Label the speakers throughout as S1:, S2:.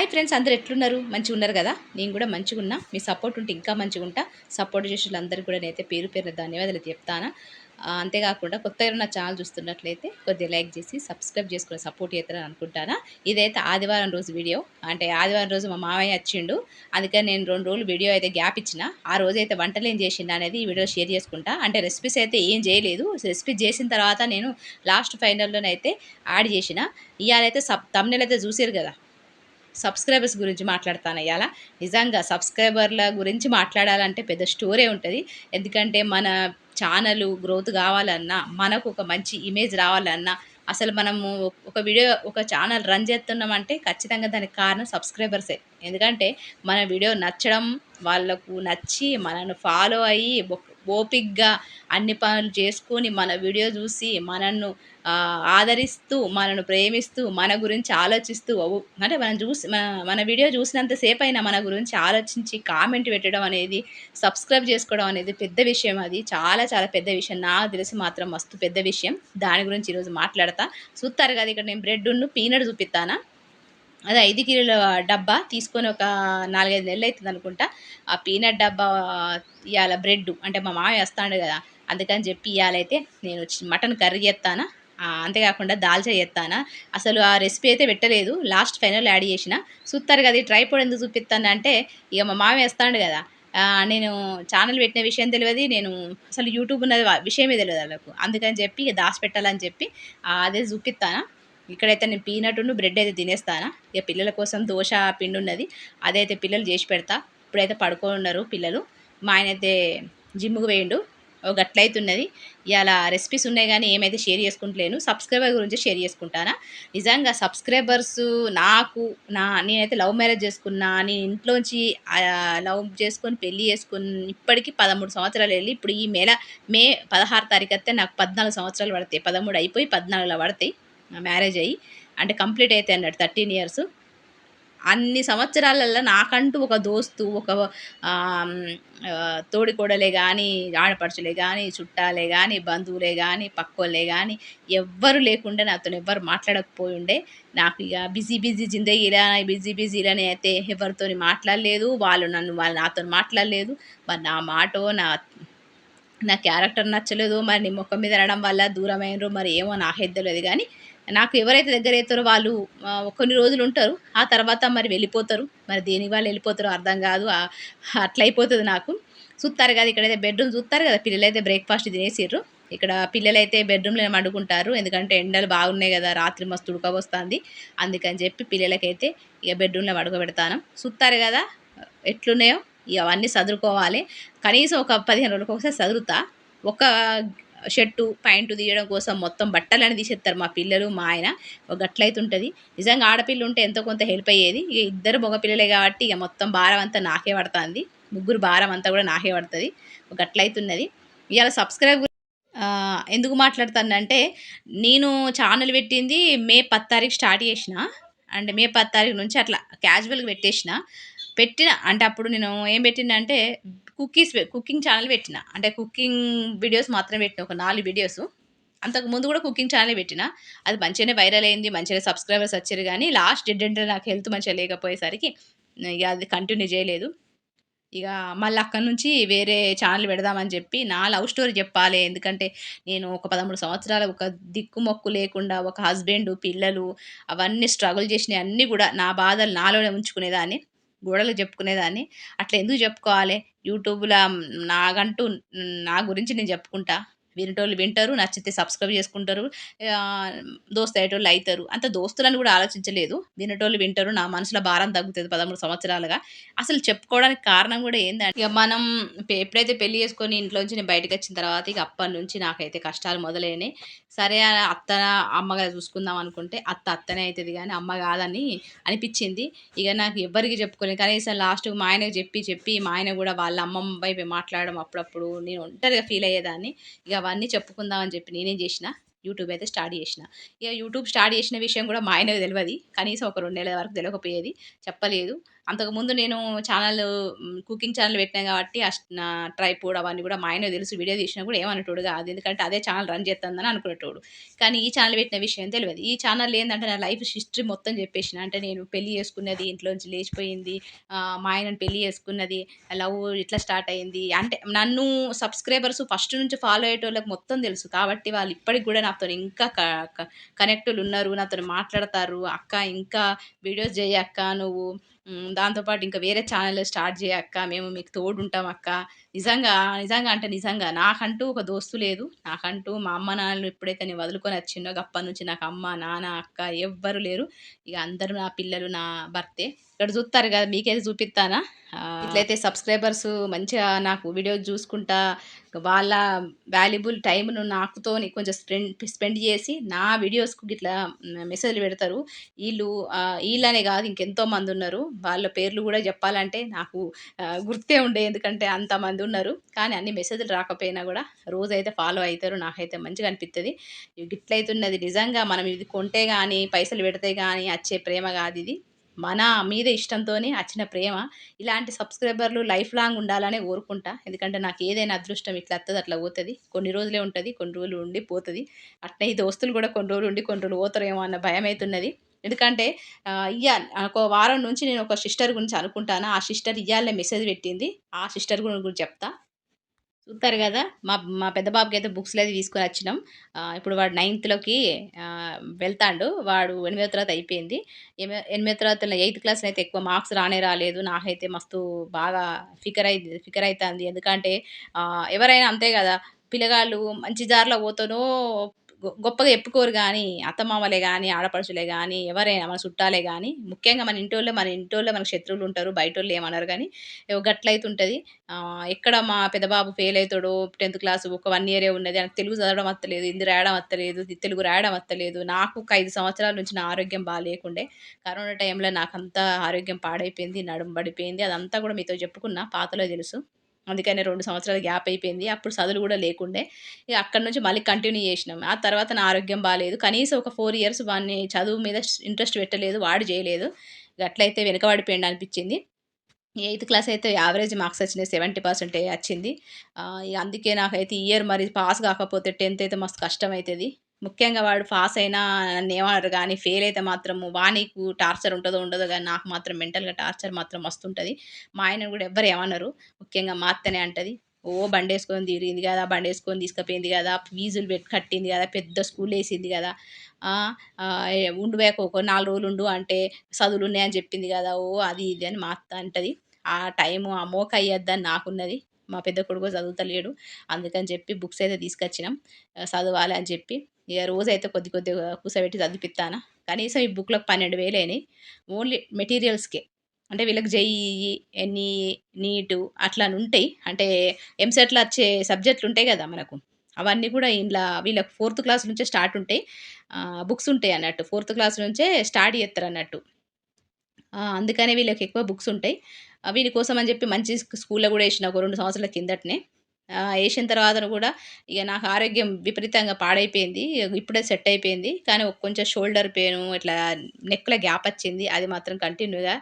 S1: Hi friends అందరు ఎట్లున్నారు? మంచిగా ఉన్నారు కదా? నేను కూడా మంచిగా ఉన్నా. మీ సపోర్ట్ ఉంటే ఇంకా మంచిగా ఉంటా. సపోర్ట్ చేసే వాళ్ళందరికీ కూడా నేనైతే పేరు పేరు ధన్యవాదాలు చెప్తాను. అంతేకాకుండా కొత్తగా నా ఛానల్ చూస్తున్నట్లయితే కొద్దిగా లైక్ చేసి సబ్స్క్రైబ్ చేసుకుని సపోర్ట్ చేస్తారని అనుకుంటానా. ఇదైతే ఆదివారం రోజు వీడియో. అంటే ఆదివారం రోజు మా మామయ్య వచ్చిండు. అందుకని నేను రెండు రోజులు వీడియో అయితే గ్యాప్ ఇచ్చిన. ఆ రోజు అయితే వంటలు ఏం చేసిండు అనేది ఈ వీడియో షేర్ చేసుకుంటా. అంటే రెసిపీస్ అయితే ఏం చేయలేదు. రెసిపీ చేసిన తర్వాత నేను లాస్ట్ ఫైనల్లోనైతే యాడ్ చేసిన. ఇవాళైతే సబ్ తమ్నెల్ అయితే చూసారు కదా? సబ్స్క్రైబర్స్ గురించి మాట్లాడతాను ఇవాళ నిజంగా సబ్స్క్రైబర్ల గురించి మాట్లాడాలంటే పెద్ద స్టోరీ ఉంటుంది. ఎందుకంటే మన ఛానల్ గ్రోత్ కావాలన్నా మనకు ఒక మంచి ఇమేజ్ రావాలన్నా అసలు మనము ఒక వీడియో ఒక ఛానల్ రన్ చేస్తున్నామంటే ఖచ్చితంగా దానికి కారణం సబ్స్క్రైబర్సే. ఎందుకంటే మన వీడియో నచ్చడం వాళ్ళకు నచ్చి మనను ఫాలో అయ్యి ఒక్- ఓపిక్గా అన్ని పనులు చేసుకొని మన వీడియో చూసి మనల్ని ఆదరిస్తూ మనను ప్రేమిస్తూ మన గురించి ఆలోచిస్తూ అంటే మనం చూసి మన మన వీడియో చూసినంతసేపు అయినా మన గురించి ఆలోచించి కామెంట్ పెట్టడం అనేది సబ్స్క్రైబ్ చేసుకోవడం అనేది పెద్ద విషయం అది. చాలా చాలా పెద్ద విషయం. నాకు తెలిసి మాత్రం మస్తు పెద్ద విషయం. దాని గురించి ఈరోజు మాట్లాడతా. చూస్తారు కదా ఇక్కడ నేను బ్రెడ్ పీనట్ చూపిస్తానా? అదే ఐదు కిలోల డబ్బా తీసుకొని ఒక నాలుగైదు నెలలు అవుతుంది అనుకుంటా. ఆ పీనట్ డబ్బా ఇవాళ బ్రెడ్ అంటే మా మామయ్య వస్తాడు కదా అందుకని చెప్పి ఇవాళైతే నేను మటన్ కర్రీ చేస్తానా అంతేకాకుండా దాల్చా చేస్తానా అసలు ఆ రెసిపీ అయితే పెట్టలేదు లాస్ట్ ఫైనల్ యాడ్ చేసిన. చూస్తారు కదా ఈ ట్రైపోడ్ ఎందుకు చూపిస్తాను అంటే ఇక మా మామ వేస్తాడు కదా నేను ఛానల్ పెట్టిన విషయం తెలియదు నేను అసలు యూట్యూబ్ ఉన్నది విషయమే తెలియదు వాళ్ళకు. అందుకని చెప్పి ఇక దాచి పెట్టాలని చెప్పి అదే చూపిస్తానా ఇక్కడైతే నేను పీనట్ను బ్రెడ్ అయితే తినేస్తానా. ఇక పిల్లల కోసం దోశ పిండి ఉన్నది అదైతే పిల్లలు చేసి పెడతా. ఇప్పుడైతే పడుకొని ఉన్నారు పిల్లలు. మా ఆయన అయితే జిమ్కు వేయండు ఒక గట్లయితున్నది ఇలా రెసిపీస్ ఉన్నాయి కానీ ఏమైతే షేర్ చేసుకుంటలేను. సబ్స్క్రైబర్ గురించి షేర్ చేసుకుంటానా. నిజంగా సబ్స్క్రైబర్స్ నాకు నా నేనైతే లవ్ మ్యారేజ్ చేసుకున్నా నేను ఇంట్లోంచి లవ్ చేసుకొని పెళ్ళి చేసుకుని ఇప్పటికీ పదమూడు సంవత్సరాలు వెళ్ళి ఇప్పుడు ఈ మేళ మే పదహారు తారీఖు అయితే నాకు పద్నాలుగు సంవత్సరాలు పడతాయి. పదమూడు అయిపోయి పద్నాలుగులో పడతాయి. మ్యారేజ్ అయ్యి అంటే కంప్లీట్ అయితే అన్నాడు థర్టీన్ ఇయర్స్. అన్ని సంవత్సరాలలో నాకంటూ ఒక దోస్తు ఒక తోడికోడలే కానీ ఆడపడుచులే కానీ చుట్టాలే కానీ బంధువులే కానీ పక్కోళ్ళే కానీ ఎవ్వరు లేకుండా నాతో ఎవ్వరు మాట్లాడకపోయి ఉండే. నాకు ఇక బిజీ బిజీ జిందగీలా బిజీ బిజీలని అయితే ఎవరితో మాట్లాడలేదు. వాళ్ళు నన్ను వాళ్ళు నాతో మాట్లాడలేదు. మరి నా మాటో నా నా క్యారెక్టర్ నచ్చలేదు మరి నీ ముఖం మీద అనడం వల్ల దూరమైనరు మరి ఏమో నాకైతే తెలియదు కానీ నాకు ఎవరైతే దగ్గర అవుతారో వాళ్ళు కొన్ని రోజులు ఉంటారు. ఆ తర్వాత మరి వెళ్ళిపోతారు. మరి దేని వాళ్ళు వెళ్ళిపోతారో అర్థం కాదు. అట్లయిపోతుంది అట్లా అయిపోతుంది నాకు. చూస్తారు కదా ఇక్కడైతే బెడ్రూమ్ చూస్తారు కదా పిల్లలైతే బ్రేక్ఫాస్ట్ తినేసిర్రు. ఇక్కడ పిల్లలైతే బెడ్రూమ్లో అడుగుంటారు ఎందుకంటే ఎండలు బాగున్నాయి కదా రాత్రి మస్తు ఉడకబోస్తుంది. అందుకని చెప్పి పిల్లలకైతే ఇక బెడ్రూమ్లో పడుకోబెడతాను చూస్తారు కదా ఎట్లున్నాయో ఇక అవన్నీ చదువుకోవాలి కనీసం ఒక పదిహేను రోజులకు ఒకసారి చదువుతా ఒక షర్టు ప్యాంటు తీయడం కోసం మొత్తం బట్టలని తీసేస్తారు మా పిల్లలు మా ఆయన. ఒక గట్లయితుంటుంది. నిజంగా ఆడపిల్ల ఉంటే ఎంతో కొంత హెల్ప్ అయ్యేది. ఇక ఇద్దరు మగపిల్లలే కాబట్టి ఇక మొత్తం భారం అంతా నాకే పడుతుంది. ముగ్గురు భారం అంతా కూడా నాకే పడుతుంది. ఒక గట్లయితున్నది. ఇవాళ సబ్స్క్రైబ్ ఎందుకు మాట్లాడుతానంటే నేను ఛానల్ పెట్టింది మే పది తారీఖు స్టార్ట్ చేసిన. అంటే మే పది తారీఖు నుంచి అట్లా క్యాజువల్గా పెట్టేసిన. పెట్టిన అంటే అప్పుడు నేను ఏం పెట్టిన అంటే కుకీస్ కుకింగ్ ఛానల్ పెట్టిన. అంటే కుకింగ్ వీడియోస్ మాత్రమే పెట్టిన ఒక నాలుగు వీడియోస్. అంతకు ముందు కూడా కుకింగ్ ఛానల్ పెట్టిన. అది మంచిగానే వైరల్ అయింది మంచిగా సబ్స్క్రైబర్స్ వచ్చారు కానీ లాస్ట్ డెడ్ అంటే నాకు హెల్త్ మంచిగా లేకపోయేసరికి ఇక అది కంటిన్యూ చేయలేదు. ఇక మళ్ళీ అక్కడి నుంచి వేరే ఛానల్ పెడదామని చెప్పి నా లవ్ స్టోరీ చెప్పాలి. ఎందుకంటే నేను ఒక పదమూడు సంవత్సరాలు ఒక దిక్కుమొక్కు లేకుండా ఒక హస్బెండ్ పిల్లలు అవన్నీ స్ట్రగుల్ చేసినవి అన్నీ కూడా నా బాధలు నాలోనే ఉంచుకునేదాన్ని. గోడలు చెప్పుకునేదాన్ని. అట్లా ఎందుకు చెప్పుకోవాలి? యూట్యూబ్లో నాకంటూ నా గురించి నేను చెప్పుకుంటా? వినేటోళ్ళు వింటారు నచ్చితే సబ్స్క్రైబ్ చేసుకుంటారు దోస్తు అయ్యేటోళ్ళు అవుతారు అంత దోస్తులను కూడా ఆలోచించలేదు. వినేటోళ్ళు వింటారు నా మనసులో భారం తగ్గుతుంది పదమూడు సంవత్సరాలుగా. అసలు చెప్పుకోవడానికి కారణం కూడా ఏంటంటే ఇక మనం ఎప్పుడైతే పెళ్ళి చేసుకొని ఇంట్లోంచి నేను బయటకు వచ్చిన తర్వాత ఇక అప్పటి నుంచి నాకైతే కష్టాలు మొదలైనాయి. సరే అత్త అమ్మగా చూసుకుందాం అనుకుంటే అత్త అత్తనే అవుతుంది కానీ అమ్మ కాదని అనిపించింది. ఇక నాకు ఎవ్వరికి చెప్పుకోలేదు. కనీసం లాస్ట్ మా ఆయనకు చెప్పి చెప్పి మా ఆయన కూడా వాళ్ళ అమ్మమ్మ వైపు మాట్లాడడం అప్పుడప్పుడు నేను ఒంటరిగా ఫీల్ అయ్యేదాన్ని. ఇక అవన్నీ చెప్పుకుందామని చెప్పి నేనేం చేసిన? యూట్యూబ్ అయితే స్టార్ట్ చేసిన. ఇక యూట్యూబ్ స్టార్ట్ చేసిన విషయం కూడా మా ఆయనకు తెలియదు కనీసం ఒక రెండు నెలల వరకు తెలియకపోయేది చెప్పలేదు. అంతకుముందు నేను ఛానల్ కుకింగ్ ఛానల్ పెట్టినా కాబట్టి అస్ నా ట్రైపోడ్ అవన్నీ కూడా మా ఆయన తెలుసు వీడియో తీసినా కూడా ఏమనేటోడు కాదు. ఎందుకంటే అదే ఛానల్ రన్ చేస్తుందని అనుకునేటోడు కానీ ఈ ఛానల్ పెట్టిన విషయం తెలియదు. ఈ ఛానల్ ఏంటంటే నా లైఫ్ హిస్టరీ మొత్తం చెప్పేసిన. అంటే నేను పెళ్ళి చేసుకున్నది ఇంట్లోంచి లేచిపోయింది మా ఆయనను పెళ్ళి చేసుకున్నది లవ్ ఇట్లా స్టార్ట్ అయింది. అంటే నన్ను సబ్స్క్రైబర్స్ ఫస్ట్ నుంచి ఫాలో అయ్యేటోళ్ళకి మొత్తం తెలుసు. కాబట్టి వాళ్ళు ఇప్పటికి కూడా నాతో ఇంకా కనెక్టులు ఉన్నారు. నాతో మాట్లాడతారు. అక్క ఇంకా వీడియోస్ చేయక్క నువ్వు దాంతోపాటు ఇంకా వేరే ఛానల్ స్టార్ట్ చేయక్క మేము మీకు తోడుంటాం అక్క. నిజంగా నిజంగా అంటే నిజంగా నాకంటూ ఒక దోస్తు లేదు. నాకంటూ మా అమ్మ నాన్నలు ఎప్పుడైతే నేను వదులుకొని వచ్చిందో అప్పటి నుంచి నాకు అమ్మ నాన్న అక్క ఎవ్వరు లేరు. ఇక అందరూ నా పిల్లలు నా భర్తే. ఇక్కడ చూస్తారు కదా మీకైతే చూపిస్తానా? ఇట్లయితే సబ్స్క్రైబర్స్ మంచిగా నాకు వీడియో చూసుకుంటా వాళ్ళ వాల్యుబుల్ టైంను నాకుతో కొంచెం స్పెండ్ స్పెండ్ చేసి నా వీడియోస్కు ఇట్లా మెసేజ్లు పెడతారు. వీళ్ళు వీళ్ళనే కాదు ఇంకెంతో మంది ఉన్నారు. వాళ్ళ పేర్లు కూడా చెప్పాలంటే నాకు గుర్తే ఉండే ఎందుకంటే అంతమంది ఉన్నారు. కానీ అన్ని మెసేజ్లు రాకపోయినా కూడా రోజైతే ఫాలో అవుతారు నాకైతే మంచిగా అనిపిస్తుంది గిట్లయితున్నది నిజంగా మనం ఇది కొంటే కానీ పైసలు పెడితే కానీ వచ్చే ప్రేమ కాదు ఇది. మన మీద ఇష్టంతోనే వచ్చిన ప్రేమ. ఇలాంటి సబ్స్క్రైబర్లు లైఫ్ లాంగ్ ఉండాలనే కోరుకుంటా. ఎందుకంటే నాకు ఏదైనా అదృష్టం ఇట్లా వస్తుంది అట్లా పోతుంది. కొన్ని రోజులే ఉంటుంది కొన్ని రోజులు ఉండి పోతుంది. అట్నే ఈ దోస్తులు కూడా కొన్ని రోజులు ఉండి కొన్ని రోజులు పోతారేమో అన్న భయం అవుతున్నది ఎందుకంటే ఇయ్యాలి. ఒక వారం నుంచి నేను ఒక సిస్టర్ గురించి అనుకుంటాను. ఆ సిస్టర్ ఇయ్యాలనే మెసేజ్ పెట్టింది. ఆ సిస్టర్ గురించి చెప్తా. చూస్తారు కదా? మా మా పెద్ద బాబుకి అయితే బుక్స్ అయితే తీసుకొని వచ్చినాం. ఇప్పుడు వాడు నైన్త్లోకి వెళ్తాడు. వాడు ఎనిమిదో తరగతి అయిపోయింది. ఎనిమిదో తరగతిలో ఎయిత్ క్లాస్ అయితే ఎక్కువ మార్క్స్ రానే రాలేదు. నాకైతే మస్తు బాగా ఫికర్ అయింది ఫికర్ అవుతుంది ఎందుకంటే ఎవరైనా అంతే కదా పిల్లగాళ్ళు మంచి దారిలో పోతానో గొప్పగా చెప్పుకోరు కానీ అత్తమామలే కానీ ఆడపడుచులే కానీ ఎవరైనా మన చుట్టాలే కానీ ముఖ్యంగా మన ఇంటోళ్ళే మన ఇంటోళ్ళే మనకు శత్రువులు ఉంటారు బయట వాళ్ళు ఏమన్నారు కానీ గట్లయితే ఉంటుంది ఎక్కడ మా పెద్దబాబు ఫెయిల్ అవుతాడో టెన్త్ క్లాస్ ఒక వన్ ఇయరే ఉన్నది నాకు తెలుగు చదవడం వస్తలేదు హిందీ రాయడం వస్తలేదు తెలుగు రాయడం వస్తలేదు నాకు ఒక ఐదు సంవత్సరాల నుంచి నా ఆరోగ్యం బాగాలేకుండే కరోనా టైంలో నాకు అంతా ఆరోగ్యం పాడైపోయింది నడుము పడిపోయింది అదంతా కూడా మీతో చెప్పుకున్నా పాతలో తెలుసు. అందుకనే రెండు సంవత్సరాలు గ్యాప్ అయిపోయింది. అప్పుడు చదువులు కూడా లేకుండే. ఇక అక్కడ నుంచి మళ్ళీ కంటిన్యూ చేసినాం. ఆ తర్వాత నా ఆరోగ్యం బాగాలేదు కనీసం ఒక ఫోర్ ఇయర్స్ వాడిని చదువు మీద ఇంట్రెస్ట్ పెట్టలేదు వాడు చేయలేదు. ఇక అట్లయితే వెనుకబడిపోయింది అనిపించింది. ఎయిత్ క్లాస్ అయితే యావరేజ్ మార్క్స్ వచ్చినాయి సెవెంటీ పర్సెంట్ వచ్చింది. అందుకే నాకైతే ఇయర్ మరి పాస్ కాకపోతే టెన్త్ అయితే మస్తు కష్టం అవుతుంది. ముఖ్యంగా వాడు పాస్ అయినా నన్ను ఏమన్నారు కానీ ఫెయిల్ అయితే మాత్రము వానికి టార్చర్ ఉంటుందో ఉండదో కానీ నాకు మాత్రం మెంటల్గా టార్చర్ మాత్రం వస్తుంటుంది. మా ఆయన కూడా ఎవ్వరు ఏమన్నారు ముఖ్యంగా మా అత్తనే అంటది. ఓ బండి వేసుకొని తిరిగింది కదా బండి వేసుకొని తీసుకుపోయింది కదా ఫీజులు పెట్టి కట్టింది కదా పెద్ద స్కూల్ వేసింది కదా ఆ, ఉండు ఒక నాలుగు రోజులు ఉండు అంటే చదువులు ఉన్నాయని చెప్పింది కదా ఓ అది ఇది అని మా అత్త అంటది. ఆ టైము ఆ మోక అయ్యద్దని నాకున్నది. మా పెద్ద కొడుకు చదువుతలేడు. అందుకని చెప్పి బుక్స్ అయితే తీసుకొచ్చినాం. చదవాలి అని చెప్పి ఇక రోజైతే కొద్ది కొద్దిగా కూర్చోబెట్టి చదివిస్తాను కనీసం ఈ బుక్లకు పన్నెండు వేలు అయినాయి ఓన్లీ మెటీరియల్స్కే. అంటే వీళ్ళకి జేఈఈ ఎన్ఈ నీటు అట్లా అని ఉంటాయి. అంటే ఎంసెట్లో వచ్చే సబ్జెక్టులు ఉంటాయి కదా మనకు. అవన్నీ కూడా ఇంట్లో వీళ్ళకి ఫోర్త్ క్లాస్ నుంచే స్టార్ట్ ఉంటాయి. బుక్స్ ఉంటాయి అన్నట్టు. ఫోర్త్ క్లాస్ నుంచే స్టార్ట్ చేస్తారు అన్నట్టు. అందుకనే వీళ్ళకి ఎక్కువ బుక్స్ ఉంటాయి. వీళ్ళ కోసం అని చెప్పి మంచి స్కూల్లో కూడా వేసిన ఒక రెండు సంవత్సరాల కిందటనే వేసిన తర్వాత కూడా ఇక నాకు ఆరోగ్యం విపరీతంగా పాడైపోయింది. ఇప్పుడే సెట్ అయిపోయింది. కానీ కొంచెం షోల్డర్ పెయిన్ ఇట్లా నెక్లో గ్యాప్ వచ్చింది. అది మాత్రం కంటిన్యూగా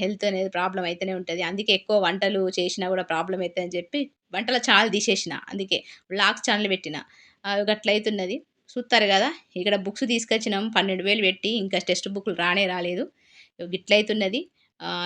S1: హెల్త్ అనేది ప్రాబ్లం అయితేనే ఉంటుంది. అందుకే ఎక్కువ వంటలు చేసినా కూడా ప్రాబ్లం అవుతుంది అని చెప్పి వంటల ఛానల్ తీసేసిన. అందుకే లాక్ ఛానల్ పెట్టిన. గట్లయితున్నది చూస్తారు కదా ఇక్కడ బుక్స్ తీసుకొచ్చినాం. పన్నెండు వేలు పెట్టి ఇంకా టెక్స్ట్ బుక్లు రానే రాలేదు. ఇట్లయితున్నది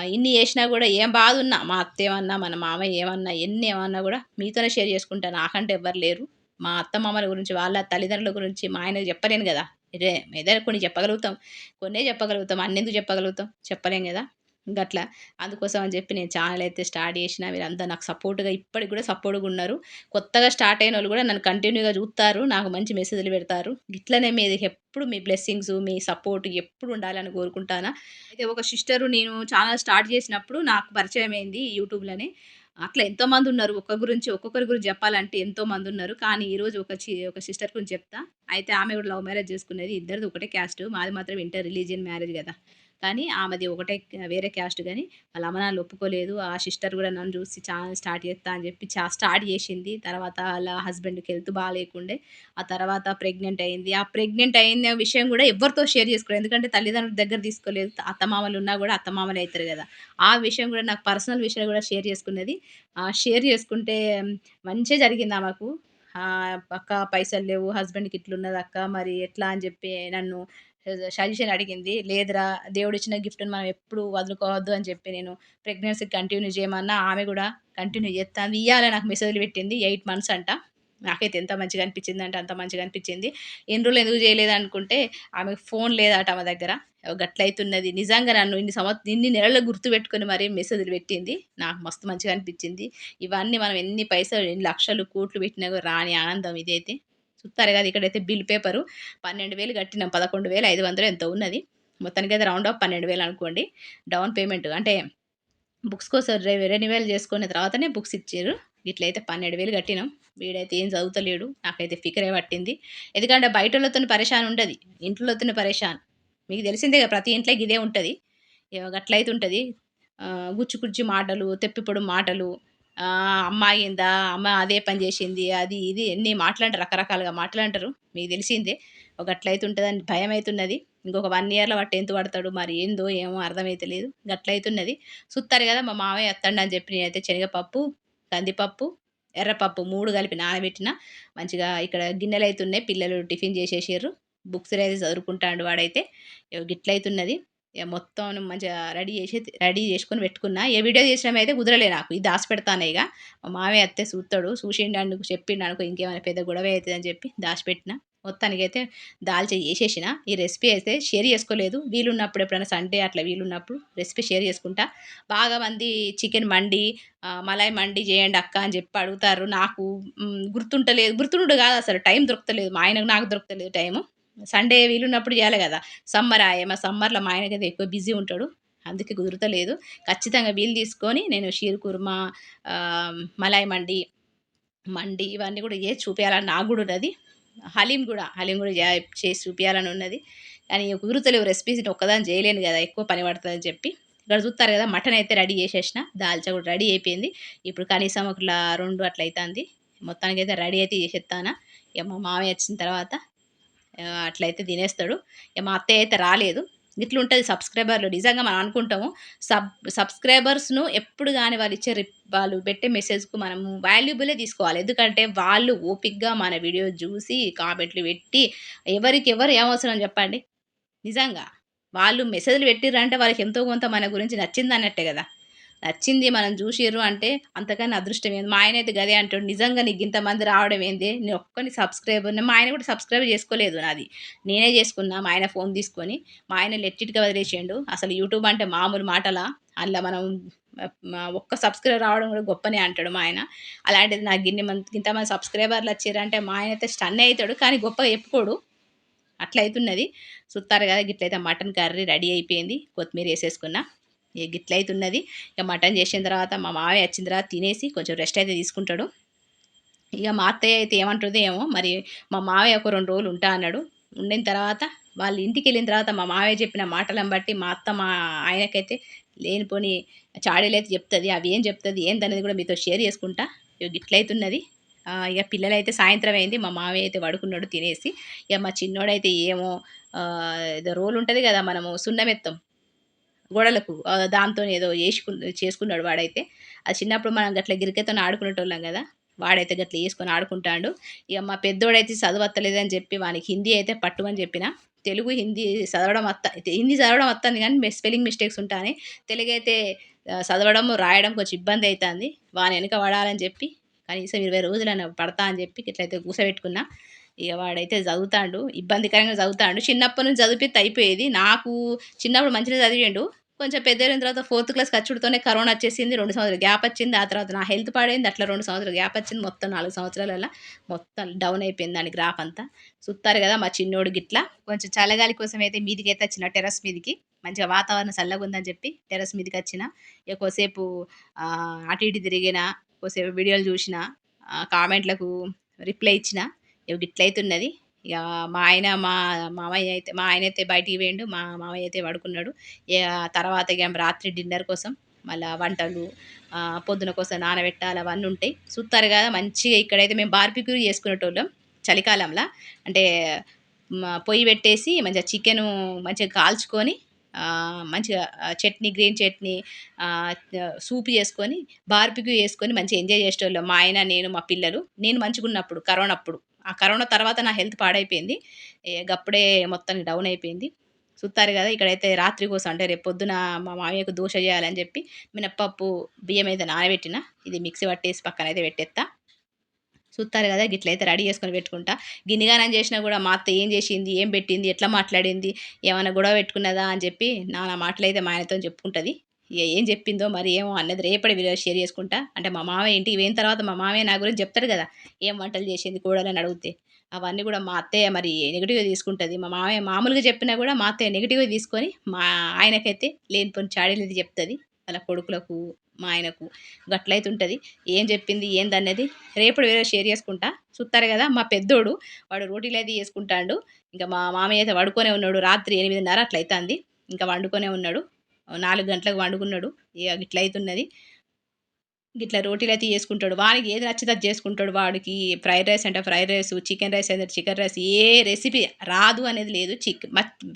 S1: ఇన్ని చేసినా కూడా ఏం బాధ ఉన్నా మా అత్త ఏమన్నా మన మామయ్య ఏమన్నా ఎన్ని ఏమన్నా కూడా మీతోనే షేర్ చేసుకుంటాను నాకంటే ఎవ్వరు లేరు. మా అత్త మామల గురించి వాళ్ళ తల్లిదండ్రుల గురించి మా ఆయనకు చెప్పలేను కదా. ఇదే ఏదైనా కొన్ని చెప్పగలుగుతాం. కొన్నే చెప్పగలుగుతాం. అన్నెందుకు చెప్పగలుగుతాం? చెప్పలేం కదా. గట్లా అందుకోసం అని చెప్పి నేను ఛానల్ అయితే స్టార్ట్ చేసిన. వీరంతా నాకు సపోర్ట్గా ఇప్పటికి కూడా సపోర్ట్గా ఉన్నారు. కొత్తగా స్టార్ట్ అయిన వాళ్ళు కూడా నన్ను కంటిన్యూగా చూస్తారు. నాకు మంచి మెసేజ్లు పెడతారు. ఇట్లనే మీది ఎప్పుడు మీ బ్లెస్సింగ్స్ మీ సపోర్ట్ ఎప్పుడు ఉండాలని కోరుకుంటానా? అయితే ఒక సిస్టరు నేను ఛానల్ స్టార్ట్ చేసినప్పుడు నాకు పరిచయం అయింది యూట్యూబ్లోనే అట్లా ఎంతోమంది ఉన్నారు. ఒక్క గురించి ఒక్కొక్కరి గురించి చెప్పాలంటే ఎంతోమంది ఉన్నారు. కానీ ఈరోజు ఒక చి ఒక సిస్టర్ గురించి చెప్తా. అయితే ఆమె కూడా లవ్ మ్యారేజ్ చేసుకునేది ఇద్దరిది ఒకటే క్యాస్ట్ మాది మాత్రం ఇంటర్ రిలీజియన్ మ్యారేజ్ కదా. కానీ ఆమెది ఒకటే వేరే క్యాస్ట్ కానీ వాళ్ళ అమ్మ నాన్న ఒప్పుకోలేదు. ఆ సిస్టర్ కూడా నన్ను చూసి చా స్టార్ట్ చేస్తా అని చెప్పి చా స్టార్ట్ చేసింది. తర్వాత వాళ్ళ హస్బెండ్కి హెల్త్ బాగాలేకుండే ఆ తర్వాత ప్రెగ్నెంట్ అయింది. ఆ ప్రెగ్నెంట్ అయిన విషయం కూడా ఎవరితో షేర్ చేసుకోలేదు. ఎందుకంటే తల్లిదండ్రుల దగ్గర తీసుకోలేదు. అత్తమామలు ఉన్నా కూడా అత్తమామలు అవుతారు కదా. ఆ విషయం కూడా నాకు పర్సనల్ విషయాలు కూడా షేర్ చేసుకున్నది. షేర్ చేసుకుంటే మంచిగా జరిగింది ఆమెకు. అక్క పైసలు లేవు హస్బెండ్కి ఇట్లున్నది అక్క మరి ఎట్లా అని చెప్పి నన్ను సజెషన్ అడిగింది లేదురా దేవుడు ఇచ్చిన గిఫ్ట్ని మనం ఎప్పుడు వదులుకోవద్దు అని చెప్పి నేను ప్రెగ్నెన్సీ కంటిన్యూ చేయమన్నా ఆమె కూడా కంటిన్యూ చేస్తాను ఇవ్వాలి నాకు మెసేజ్లు పెట్టింది. ఎయిట్ మంత్స్ అంట. నాకైతే ఎంత మంచిగా అనిపించింది అంటే అంత మంచిగా అనిపించింది. ఎన్ని రోజులు ఎందుకు చేయలేదు అనుకుంటే ఆమెకు ఫోన్ లేదట ఆమె దగ్గర. గట్లయితున్నది. నిజంగా నన్ను ఇన్ని సంవత్సరం ఇన్ని నెలలు గుర్తుపెట్టుకుని మరీ మెసేజ్లు పెట్టింది. నాకు మస్తు మంచిగా అనిపించింది. ఇవన్నీ మనం ఎన్ని పైసలు ఎన్ని లక్షలు కోట్లు పెట్టినా రాని ఆనందం ఇదైతే. చూస్తారు కదా ఇక్కడైతే బిల్ పేపరు. పన్నెండు వేలు కట్టినాం పదకొండు వేలు ఐదు వందలు ఎంత ఉన్నది. మొత్తానికి అయితే రౌండ్ ఆఫ్ పన్నెండు వేలు అనుకోండి. డౌన్ పేమెంట్ అంటే బుక్స్ కోసం రెన్యువల్ చేసుకున్న తర్వాతనే బుక్స్ ఇచ్చారు. ఇట్లయితే పన్నెండు వేలు కట్టినాం. వీడైతే ఏం చదువుతలేడు. నాకైతే ఫికరే పట్టింది. ఎందుకంటే బయటలతో పరేషాన్ ఉండదు. ఇంట్లోతో పరేషాన్. మీకు తెలిసిందే కదా ప్రతి ఇంట్లో ఇదే ఉంటుంది. అట్లయితే ఉంటుంది. గుచ్చి గుచ్చి మాటలు తెప్పిపొడు మాటలు అమ్మాయిందా? అమ్మ అదే పని చేసింది అది ఇది ఎన్ని మాట్లాంటారు రకరకాలుగా మాట్లాంటారు మీకు తెలిసిందే ఒక అట్లయితుంటుందని భయం అవుతున్నది ఇంకొక వన్ ఇయర్లో వాడు టెన్త్ పడతాడు మరి ఏందో ఏమో అర్థమైతే లేదు. గట్లయితున్నది. సుత్తారు కదా మా మామయ్య వస్తాడు అని చెప్పి నేనైతే శనగపప్పు కందిపప్పు ఎర్రపప్పు మూడు కలిపి నానబెట్టిన. మంచిగా ఇక్కడ గిన్నెలు అవుతున్నాయి పిల్లలు టిఫిన్ చేసేసారు బుక్స్ అయితే చదువుకుంటాడు వాడైతే. గిట్లయితున్నది. మొత్తం మంచిగా రెడీ చేసి రెడీ చేసుకొని పెట్టుకున్నా. ఏ వీడియో చేసినా అయితే కుదరలే నాకు. ఇది దాచి పెడతానే ఇక. మా మావయ్య అత్తే చూస్తాడు చూసిండు అనుకు చెప్పిండు అనుకో ఇంకేమైనా పెద్ద గొడవ అవుతుంది అని చెప్పి దాచిపెట్టిన. మొత్తానికి అయితే చేసేసిన. ఈ రెసిపీ అయితే షేర్ చేసుకోలేదు. వీలున్నప్పుడు ఎప్పుడైనా సండే అట్లా వీలున్నప్పుడు రెసిపీ షేర్ చేసుకుంటా. బాగా మంది చికెన్ మండి మలై మండి చేయండి అక్క అని చెప్పి అడుగుతారు. నాకు గుర్తుంటలేదు. గుర్తుండు కాదు అసలు. టైం దొరకలేదు మా ఆయనకు నాకు దొరకలేదు టైము. సండే వీలున్నప్పుడు చేయాలి కదా. సమ్మర్ ఆయే మా సమ్మర్లో మా ఆయనకైతే ఎక్కువ బిజీ ఉంటాడు. అందుకే కుదరతలేదు. ఖచ్చితంగా వీలు తీసుకొని నేను షీర్ కుర్మా మలాయి మండి మండి ఇవన్నీ కూడా చేసి చూపించాలని నాకు కూడా ఉన్నది. హలీం కూడా హలీం కూడా చేసి చూపించాలని ఉన్నది. కానీ కుదురుతలేవు రెసిపీస్ ఒక్కదాని చేయలేను కదా. ఎక్కువ పని పడుతుందని చెప్పి. ఇక్కడ చూస్తారు కదా మటన్ అయితే రెడీ చేసేసిన దాల్చా కూడా రెడీ అయిపోయింది. ఇప్పుడు కనీసం ఒకలా రెండు అట్లా అవుతుంది మొత్తానికి అయితే రెడీ అయితే చేసేస్తానా ఇక మా మామయ్య వచ్చిన తర్వాత అట్లయితే తినేస్తాడు. ఇక మా అత్తయ్య అయితే రాలేదు. ఇట్లుంటుంది సబ్స్క్రైబర్లు. నిజంగా మనం అనుకుంటాము సబ్ సబ్స్క్రైబర్స్ను ఎప్పుడు కానీ వాళ్ళు ఇచ్చే వాళ్ళు పెట్టే మెసేజ్కు మనము వాల్యుబులే తీసుకోవాలి. ఎందుకంటే వాళ్ళు ఓపిక్గా మన వీడియో చూసి కామెంట్లు పెట్టి ఎవరికి ఎవరు ఏమవసరం చెప్పండి? నిజంగా వాళ్ళు మెసేజ్లు పెట్టిర్రంటే వాళ్ళకి ఎంతో కొంత మన గురించి నచ్చింది అన్నట్టే కదా. నచ్చింది మనం చూసిర్రు అంటే అంతకన్నా అదృష్టం ఏంది? మా ఆయన అయితే గదే అంటాడు నిజంగా నీకు ఇంతమంది రావడం ఏంది? నేను ఒక్కని సబ్స్క్రైబర్ మా ఆయన కూడా సబ్స్క్రైబ్ చేసుకోలేదు నాది. నేనే చేసుకున్నా మా ఆయన ఫోన్ తీసుకొని మా ఆయన లెట్టిట్గా వదిలేసిండు. అసలు యూట్యూబ్ అంటే మామూలు మాటలా? అందులో మనం ఒక్క సబ్స్క్రైబర్ రావడం కూడా గొప్పనే అంటాడు మా ఆయన. అలాంటిది నాకు గిన్నె మంది ఇంతమంది సబ్స్క్రైబర్లు వచ్చారంటే మా ఆయన అయితే స్టన్ అవుతాడు కానీ గొప్పగా చెప్పుకోడు. అట్లా అవుతున్నది చూస్తారు కదా గిట్లయితే మటన్ కర్రీ రెడీ అయిపోయింది. కొత్తిమీర వేసేసుకున్నా. ఇక గిట్లయితే ఉన్నది ఇక మటన్ చేసిన తర్వాత మా మావయ్య వచ్చిన తర్వాత తినేసి కొంచెం రెస్ట్ అయితే తీసుకుంటాడు. ఇక మా అత్తయ్య అయితే ఏమంటుందో ఏమో మరి మా మావయ్య ఒక రెండు రోజులు ఉంటా అన్నాడు. ఉండిన తర్వాత వాళ్ళ ఇంటికి వెళ్ళిన తర్వాత మా మావయ్య చెప్పిన మాటలను బట్టి మా అత్త మా ఆయనకైతే లేనిపోని చాడీలైతే చెప్తుంది. అవి ఏం చెప్తుంది ఏందనేది కూడా మీతో షేర్ చేసుకుంటా. ఇక గిట్లయితున్నది. ఇక పిల్లలు అయితే సాయంత్రం అయింది. మా మావయ్య అయితే పడుకున్నాడు తినేసి. ఇక మా చిన్నోడైతే ఏమో ఏదో రోల్ ఉంటుంది కదా మనము సున్నమెత్తం. గోడలకు దాంతో ఏదో వేసుకు చేసుకున్నాడు వాడైతే. అది చిన్నప్పుడు మనం గట్ల గిరికెతో ఆడుకునేటోళ్ళం కదా వాడైతే గట్ల వేసుకొని ఆడుకుంటాడు. ఇక మా పెద్దోడైతే చదవత్తలేదని చెప్పి వానికి హిందీ అయితే పట్టుమని చెప్పిన తెలుగు హిందీ చదవడం వస్తా హిందీ చదవడం వస్తుంది కానీ స్పెల్లింగ్ మిస్టేక్స్ ఉంటాయి తెలుగు అయితే చదవడం రాయడం కొంచెం ఇబ్బంది అవుతుంది వాని వెనుక పడాలని చెప్పి కనీసం ఇరవై రోజులైనా పడతా అని చెప్పి ఇట్లయితే కూసబెట్టుకున్నా. ఇక వాడైతే చదువుతాడు ఇబ్బందికరంగా చదువుతాడు. చిన్నప్పటి నుంచి చదివితే అయిపోయేది. నాకు చిన్నప్పుడు మంచిగా చదివాడు. కొంచెం పెద్దయిన తర్వాత ఫోర్త్ క్లాస్ ఖర్చుడుతోనే కరోనా వచ్చేసింది రెండు సంవత్సరాలు గ్యాప్ వచ్చింది. ఆ తర్వాత నా హెల్త్ పాడైంది అట్లా రెండు సంవత్సరాలు గ్యాప్ వచ్చింది. మొత్తం నాలుగు సంవత్సరాల మొత్తం డౌన్ అయిపోయింది దాని గ్రాఫ్ అంతా. చుత్తారు కదా మా చిన్నోడు గిట్లా. కొంచెం చల్లగాలి కోసం అయితే మీదికి అయితే వచ్చిన టెరస్ మీదికి. మంచిగా వాతావరణం చల్లగా ఉందని చెప్పి టెరస్ మీదకి వచ్చిన. ఎక్కువసేపు అటు ఇటు తిరిగిన కొద్దిసేపు వీడియోలు చూసిన కామెంట్లకు రిప్లై ఇచ్చిన. ఇట్లయితున్నది ఇక మా ఆయన మా మామయ్య అయితే మా ఆయన అయితే బయటికి పోయిండు మా మామయ్య అయితే పడుకున్నాడు. ఇక తర్వాత ఇక రాత్రి డిన్నర్ కోసం మళ్ళీ వంటలు పొద్దున కోసం నానబెట్టాలి అవన్నీ ఉంటాయి. చూస్తారు కదా మంచిగా ఇక్కడైతే మేము బార్బిక్యూ చేసుకునేటోళ్ళం చలికాలంలో. అంటే పొయ్యి పెట్టేసి మంచిగా చికెను మంచిగా కాల్చుకొని మంచిగా చట్నీ గ్రీన్ చట్నీ సూప్ చేసుకొని బార్బిక్యూ చేసుకొని మంచిగా ఎంజాయ్ చేసేటోళ్ళం. మా ఆయన నేను మా పిల్లలు. నేను మంచిగా ఉన్నప్పుడు కరోనా అప్పుడు ఆ కరోనా తర్వాత నా హెల్త్ పాడైపోయింది. గప్పుడే మొత్తం డౌన్ అయిపోయింది. చూస్తారు కదా ఇక్కడైతే రాత్రి కోసం అంటే రేపు పొద్దున మా మామయ్యకు దోశ చేయాలని చెప్పి మినప్పప్పు బియ్యం అయితే నానబెట్టిన. ఇది మిక్సీ పట్టేసి పక్కన అయితే పెట్టేస్తా చూస్తారు కదా గిట్లయితే రెడీ చేసుకొని పెట్టుకుంటా. గిన్నెగానం చేసినా కూడా మా అత్త ఏం చేసింది ఏం పెట్టింది ఎట్లా మాట్లాడింది ఏమైనా గొడవ పెట్టుకున్నదా అని చెప్పి నా నా మాటలు అయితే మా ఆయనతో చెప్పుకుంటుంది. ఇక ఏం చెప్పిందో మరి ఏమో అన్నది రేపటి వీడియో షేర్ చేసుకుంటా. అంటే మా మామయ్య ఇంటికి పోయిన తర్వాత మా మామయ్య నా గురించి చెప్తాడు కదా ఏం వంటలు చేసింది కూడలని అడిగితే. అవన్నీ కూడా మా అత్తయ్య మరి నెగిటివ్గా తీసుకుంటుంది. మా మామయ్య మామూలుగా చెప్పినా కూడా మా అత్తయ్య నెగిటివ్గా తీసుకొని మా ఆయనకైతే లేనిపోని చాడీలు ఇది చెప్తుంది. వాళ్ళ కొడుకులకు మా ఆయనకు గట్లయితే ఉంటుంది ఏం చెప్పింది ఏందన్నది రేపటి వేరే షేర్ చేసుకుంటా. చూస్తారు కదా మా పెద్దోడు వాడు రోటీలు అయితే చేసుకుంటాడు. ఇంకా మా మామయ్య అయితే వండుకొనే ఉన్నాడు. రాత్రి ఎనిమిదిన్నర అట్లా ఇంకా వండుకొనే ఉన్నాడు. నాలుగు గంటలకు వండుకున్నాడు. ఇక గిట్ల అవుతున్నది ఇట్లా రోటీలు అయితే చేసుకుంటాడు. వానికి ఏది నచ్చితే అది చేసుకుంటాడు. వాడికి ఫ్రైడ్ రైస్ అంటే ఫ్రైడ్ రైస్ చికెన్ రైస్ అంటే చికెన్ రైస్. ఏ రెసిపీ రాదు అనేది లేదు. చిక్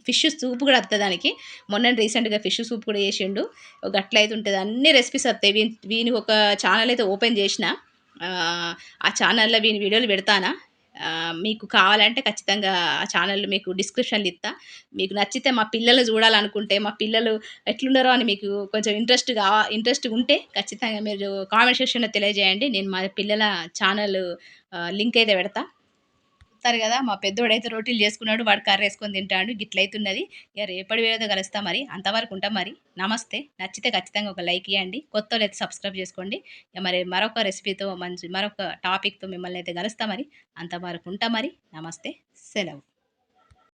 S1: ఫిష్ సూప్ కూడా వస్తుంది దానికి. మొన్న రీసెంట్గా ఫిష్ సూప్ కూడా చేసిండు. ఒక గట్ల అయితే ఉంటుంది. అన్ని రెసిపీస్ వస్తాయి వీని వీని ఒక ఛానల్ అయితే ఓపెన్ చేసిన. ఆ, ఛానల్లో వీని వీడియోలు పెడతానా? మీకు కావాలంటే ఖచ్చితంగా ఆ ఛానల్ మీకు డిస్క్రిప్షన్లు ఇస్తా మీకు నచ్చితే మా పిల్లలు చూడాలనుకుంటే మా పిల్లలు ఎట్లున్నారో అని మీకు కొంచెం ఇంట్రెస్ట్ కావా ఇంట్రెస్ట్ ఉంటే ఖచ్చితంగా మీరు కామెంట్ సెక్షన్లో తెలియజేయండి. నేను మా పిల్లల ఛానల్ లింక్ అయితే పెడతా. చెప్తారు కదా మా పెద్దోడైతే రోటీలు చేసుకున్నాడు వాడు కర్ర వేసుకొని తింటాడు గిట్లయితున్నది ఇక రేపటి వేరేతో కలుస్తా మరి. అంతవరకు ఉంటాం మరి. నమస్తే. నచ్చితే ఖచ్చితంగా ఒక లైక్ ఇవ్వండి కొత్త అయితే సబ్స్క్రైబ్ చేసుకోండి. ఇక మరి మరొక రెసిపీతో మంచి మరొక టాపిక్తో మిమ్మల్ని అయితే కలుస్తా మరి. అంతవరకు ఉంటా మరి. నమస్తే. సెలవు.